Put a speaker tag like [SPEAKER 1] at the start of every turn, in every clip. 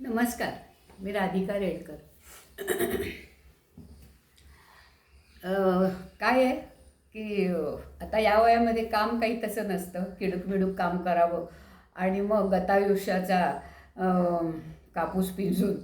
[SPEAKER 1] नमस्कार मी राधिका रेडकर. काय आहे की आता या वयामध्ये काम काही तसं नसतं किडूक मिडूक काम करावं आणि मग गतायुष्याचा कापूस पिंजून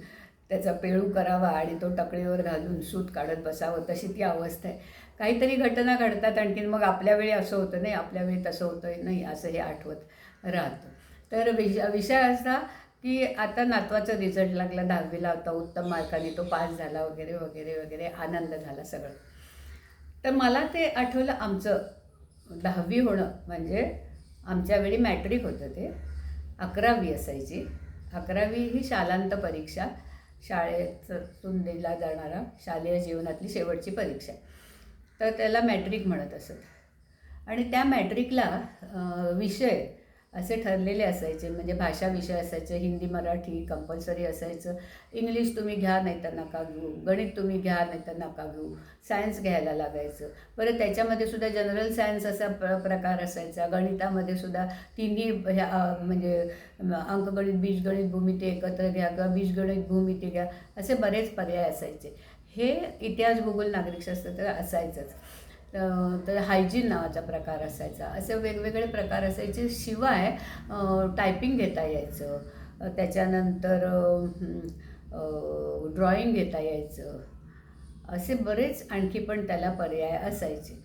[SPEAKER 1] त्याचा पेळू करावा आणि तो टकळीवर घालून सूत काढत बसावं तशी ती अवस्था आहे. काहीतरी घटना घडतात आणखीन मग आपल्या वेळी असं होतं नाही आपल्या वेळी तसं होतं नाही असं हे आठवत राहतं. तर विषय विषय असा की आता नातवाचा रिझल्ट लागला दहावीला होता उत्तम मार्काने तो पास झाला वगैरे वगैरे वगैरे आनंद झाला सगळं. तर मला ते आठवलं आमचं. दहावी होणं म्हणजे आमच्या वेळी मॅट्रिक होतं ते. अकरावी असायची. अकरावी ही शालांत परीक्षा. शाळेतून दिला जाणारा शालेय जीवनातली शेवटची परीक्षा. तर त्याला मॅट्रिक म्हणत असत. आणि त्या मॅट्रिकला विषय असे ठरलेले असायचे म्हणजे भाषा विषय असायचे हिंदी मराठी कंपल्सरी असायचं. इंग्लिश तुम्ही घ्या नाही तर नका घेऊ. गणित तुम्ही घ्या नाही तर नका घेऊ. सायन्स घ्यायला लागायचं. बरं त्याच्यामध्ये सुद्धा जनरल सायन्स असा प्र प्रकार असायचा. गणितामध्ये सुद्धा तिन्ही ह्या म्हणजे अंकगणित बीजगणित भूमिती एकत्र घ्या किंवा बीजगणित भूमिती घ्या. असे बरेच पर्याय असायचे. हे इतिहास भूगोल नागरिकशास्त्र तर असायचंच. तर हायजीन नावाचा प्रकार असायचा. असे वेगवेगळे प्रकार असायचे. शिवाय टायपिंग घेता यायचं. त्याच्यानंतर ड्रॉइंग घेता यायचं. असे बरेच आणखी पण त्याला पर्याय असायचे.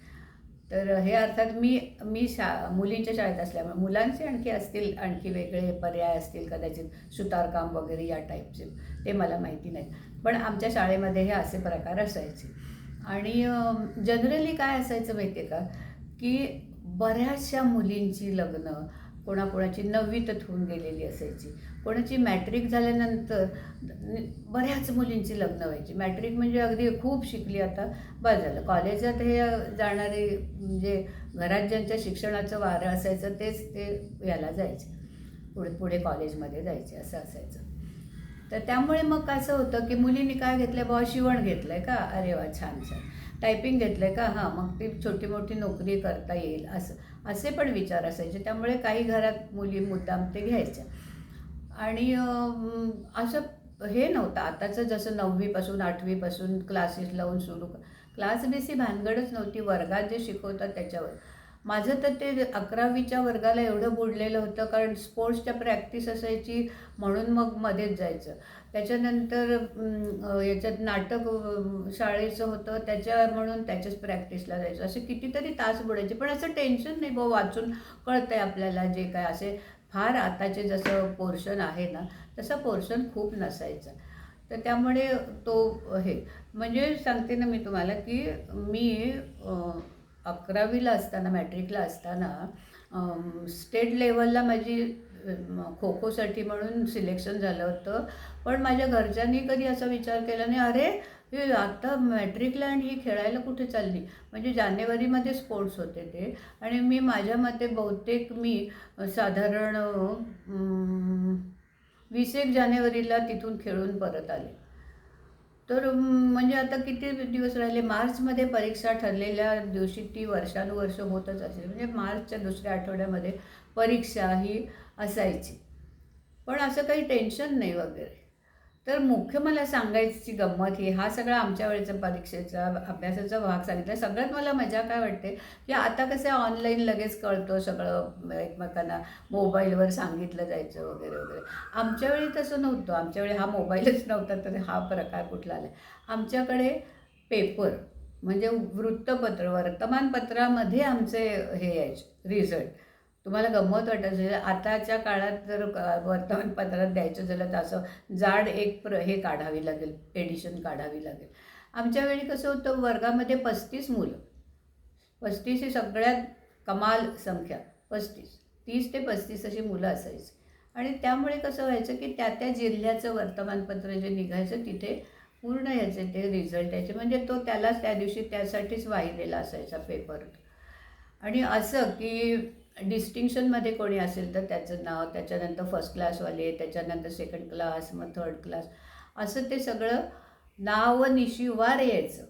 [SPEAKER 1] तर हे अर्थात मी मी शा मुलींच्या शाळेत असल्यामुळे मुलांचे आणखी असतील आणखी वेगळे पर्याय असतील कदाचित सुतारकाम वगैरे या टाईपचे ते मला माहिती नाही पण आमच्या शाळेमध्ये हे असे प्रकार असायचे. आणि जनरली काय असायचं माहिती आहे का? की बऱ्याचशा मुलींची लग्न कोणाकोणाची नववीतच होऊन गेलेली असायची. कोणाची मॅट्रिक झाल्यानंतर बऱ्याच मुलींची लग्न व्हायची. मॅट्रिक म्हणजे अगदी खूप शिकली आता बरं झालं कॉलेजात हे जाणारे म्हणजे घरात ज्यांच्या शिक्षणाचं वारं असायचं तेच ते याला जायचे. पुढे पुढे कॉलेजमध्ये जायचे असं असायचं. तर त्यामुळे मग कसं होतं की मुलींनी काय घेतलं बुवा शिवण घेतलं आहे का? अरे वा छान छान. टायपिंग घेतलं आहे का? हां मग ती छोटी मोठी नोकरी करता येईल असं असे पण विचार असायचे. त्यामुळे काही घरात मुली मुद्दाम ते घ्यायच्या. आणि असं हे नव्हतं. आताचं जसं नववीपासून आठवीपासून क्लासेस लावून सुरू क्लास बेसी भानगडच नव्हती. वर्गात जे शिकवतात त्याच्यावर. माझं तर ते अकरावीच्या वर्गाला एवढं बुडलेलं होतं कारण स्पोर्ट्सच्या प्रॅक्टिस असायची म्हणून मग मध्येच जायचं. त्याच्यानंतर याच्यात नाटक शाळेचं होतं त्याच्या म्हणून त्याच्याच प्रॅक्टिसला जायचं. असे कितीतरी तास बुडायचे पण असं टेन्शन नाही बा वाचून कळतं आहे आपल्याला जे काय असे फार आताचे जसं पोर्शन आहे ना तसं पोर्शन खूप नसायचं. तर त्यामुळे तो हे म्हणजे सांगते ना मी तुम्हाला की मी अकरावीला असताना मॅट्रिकला असताना स्टेट लेवलला माझी खो खोसाठी म्हणून सिलेक्शन झालं होतं. पण माझ्या घरच्यांनी कधी असा विचार केला नाही अरे हे आता मॅट्रिकला आणि ही खेळायला कुठे चालली? म्हणजे जानेवारीमध्ये स्पोर्ट्स होते ते. आणि मी माझ्या मते बहुतेक मी साधारण वीस एक जानेवारीला तिथून खेळून परत आले. तर म्हणजे आता किती दिवस राहिले? मार्चमध्ये परीक्षा ठरलेल्या दिवशी ती वर्षानुवर्ष होतच असेल. म्हणजे मार्चच्या दुसऱ्या आठवड्यामध्ये परीक्षा ही असायची. पण असं काही टेन्शन नाही वगैरे. तर मुख्य मला सांगायची गंमत ही हा सगळा आमच्या वेळेचा परीक्षेचा अभ्यासाचा भाग सांगितला. सगळ्यात मला मजा काय वाटते की आता कसं ऑनलाईन लगेच कळतो सगळं एकमेकांना. मोबाईलवर सांगितलं जायचं वगैरे वगैरे. आमच्या वेळी तसं नव्हतं. आमच्या वेळी हा मोबाईलच नव्हता तर हा प्रकार कुठला आला? आमच्याकडे पेपर म्हणजे वृत्तपत्र वर्तमानपत्रामध्ये आमचे हे यायचे रिझल्ट तुम्हाला गंमत वाटत असेल आताच्या काळात जर क- वर्तमानपत्रात द्यायचं झालं तर असं जाड एक प्र हे काढावी लागेल. एडिशन काढावी लागेल. आमच्या वेळी कसं होतं वर्गामध्ये पस्तीस मुलं. पस्तीस ही सगळ्यात कमाल संख्या. पस्तीस. तीस ते पस्तीस अशी मुलं असायची. आणि त्यामुळे कसं व्हायचं की त्या त्या जिल्ह्याचं वर्तमानपत्र जे निघायचं तिथे पूर्ण ह्याचे ते रिझल्ट यायचे. म्हणजे तो त्यालाच त्या दिवशी त्यासाठीच वाहिलेला असायचा पेपर आणि असं की डिस्टिंक्शनमध्ये कोणी असेल तर त्याचं नाव त्याच्यानंतर फर्स्ट क्लासवाले त्याच्यानंतर सेकंड क्लास मग थर्ड क्लास असं ते सगळं नाव निशिवार यायचं.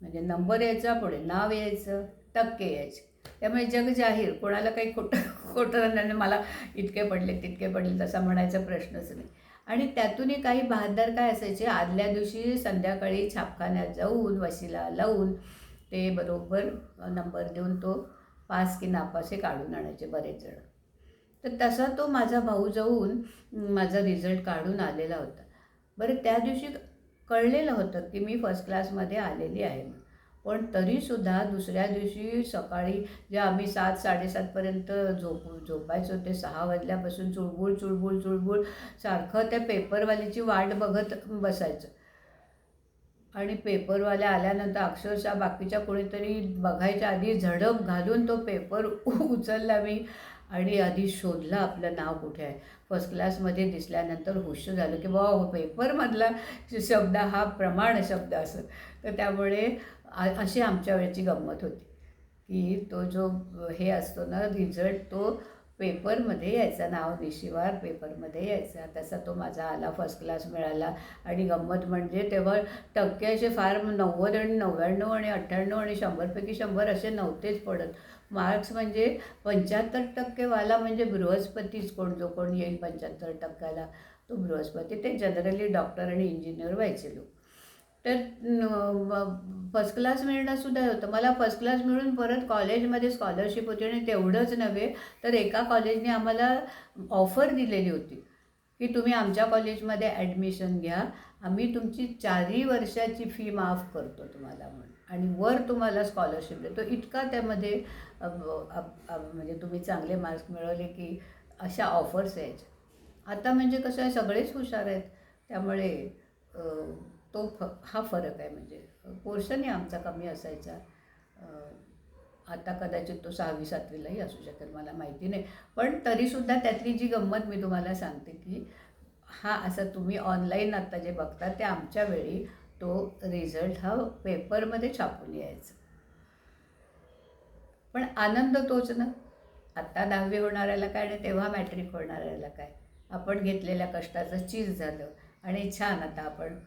[SPEAKER 1] म्हणजे नंबर यायचा पुढे नाव यायचं टक्के यायचे. त्यामुळे जग जाहीर कोणाला काही खोटं खोटं नाही मला इतके पडले तितके पडले तसा म्हणायचा प्रश्नच नाही. आणि त्यातूनही काही बहादर काय असायचे आदल्या दिवशी संध्याकाळी छापखान्यात जाऊन वशिला लावून ते बरोबर नंबर देऊन तो पास की नापास हे काढून आणायचे बरेच जण. तर तसा तो माझा भाऊ जाऊन माझा रिझल्ट काढून आलेला होता. बरं त्या दिवशी कळलेलं होतं की मी फर्स्ट क्लासमध्ये आलेली आहे. पण तरीसुद्धा दुसऱ्या दिवशी सकाळी जे आम्ही सात साडेसातपर्यंत झोपू झोपायचो ते सहा वाजल्यापासून चुळबुळ चुळबुळ चुळबुळ सारखं त्या पेपरवालीची वाट बघत बसायचं. आणि पेपरवाल्या आल्यानंतर अक्षरशः बाकीच्या कोणीतरी बघायच्या आधी झडप घालून तो पेपर उचलला मी आणि आधी शोधलं आपलं नाव कुठे आहे. फर्स्ट क्लासमध्ये दिसल्यानंतर हुश झालं की बाबा हो, पेपरमधला शब्द हा प्रमाण शब्द असं. तर त्यामुळे अशी आमच्या वेळची गंमत होती. की तो जो हे असतो ना रिझल्ट तो पेपरमध्ये यायचा नाव निशिवार पेपरमध्ये यायचा. तसा तो माझा आला फर्स्ट क्लास मिळाला. आणि गंमत म्हणजे तेव्हा टक्के असे फार नव्वद आणि नव्याण्णव आणि अठ्ठ्याण्णव आणि शंभरपैकी शंभर असे नव्हतेच पडत. मार्क्स म्हणजे पंच्याहत्तर टक्केवाला म्हणजे बृहस्पतीच कोण जो कोण येईल पंच्याहत्तर टक्क्याला. तो बृहस्पती. ते जनरली डॉक्टर आणि इंजिनियर व्हायचे लोक. तर फर्स्ट क्लास मिळणंसुद्धा होतं. मला फर्स्ट क्लास मिळून परत कॉलेजमध्ये स्कॉलरशिप होती आणि तेवढंच नव्हे तर एका कॉलेजने आम्हाला ऑफर दिलेली होती की तुम्ही आमच्या कॉलेजमध्ये ॲडमिशन घ्या. आम्ही तुमची चारही वर्षाची फी माफ करतो तुम्हाला म्हणून. आणि वर तुम्हाला स्कॉलरशिप देतो. इतका त्यामध्ये म्हणजे तुम्ही चांगले मार्क्स मिळवले की अशा ऑफर्स आहेत आता म्हणजे कसं आहे सगळेच हुशार आहेत. त्यामुळे तो फ हा फरक आहे म्हणजे पोर्शनही आमचा कमी असायचा. आता कदाचित तो सहावी सातवीलाही असू शकेल मला माहिती नाही. पण तरीसुद्धा त्यातली जी गंमत मी तुम्हाला सांगते की हा असं तुम्ही ऑनलाईन आत्ता जे बघता ते आमच्या वेळी तो रिझल्ट हा पेपरमध्ये छापून यायचा. पण आनंद तोच ना. आत्ता दहावी होणाऱ्याला काय आणि तेव्हा मॅट्रिक होणाऱ्याला काय. आपण घेतलेल्या कष्टाचं चीज झालं आणि छान आता आपण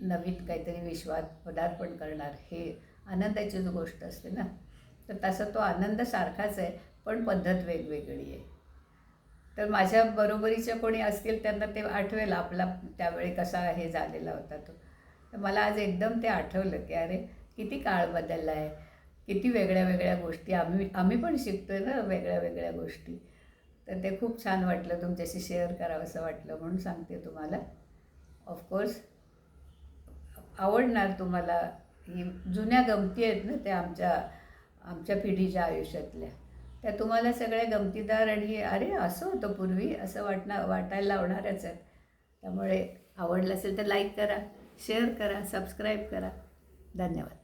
[SPEAKER 1] नवीन काहीतरी विश्वात पदार्पण करणार हे आनंदाचीच गोष्ट असते ना? तर तसा तो आनंद सारखाच आहे पण पद्धत वेगवेगळी आहे. तर माझ्या बरोबरीच्या कोणी असतील त्यांना ते आठवेल आपला त्यावेळी कसा हे झालेला होता तो. तर मला आज एकदम ते आठवलं की अरे किती काळ बदलला आहे. किती वेगळ्या वेगळ्या गोष्टी आम्ही आम्ही पण शिकतोय ना वेगळ्या वेगळ्या गोष्टी. तर ते खूप छान वाटलं तुमच्याशी शेअर करावं असं वाटलं म्हणून सांगते तुम्हाला. ऑफकोर्स आवडणार तुम्हाला? ही जुन्या गमती आहेत ना त्या आमच्या आमच्या पिढीच्या आयुष्यातल्या. त्या तुम्हाला सगळ्या गमतीदार आणि अरे असं होतं पूर्वी असं वाटणार वाटायला लावणारच आहेत. त्यामुळे आवडलं असेल तर लाईक करा शेअर करा सबस्क्राईब करा. धन्यवाद.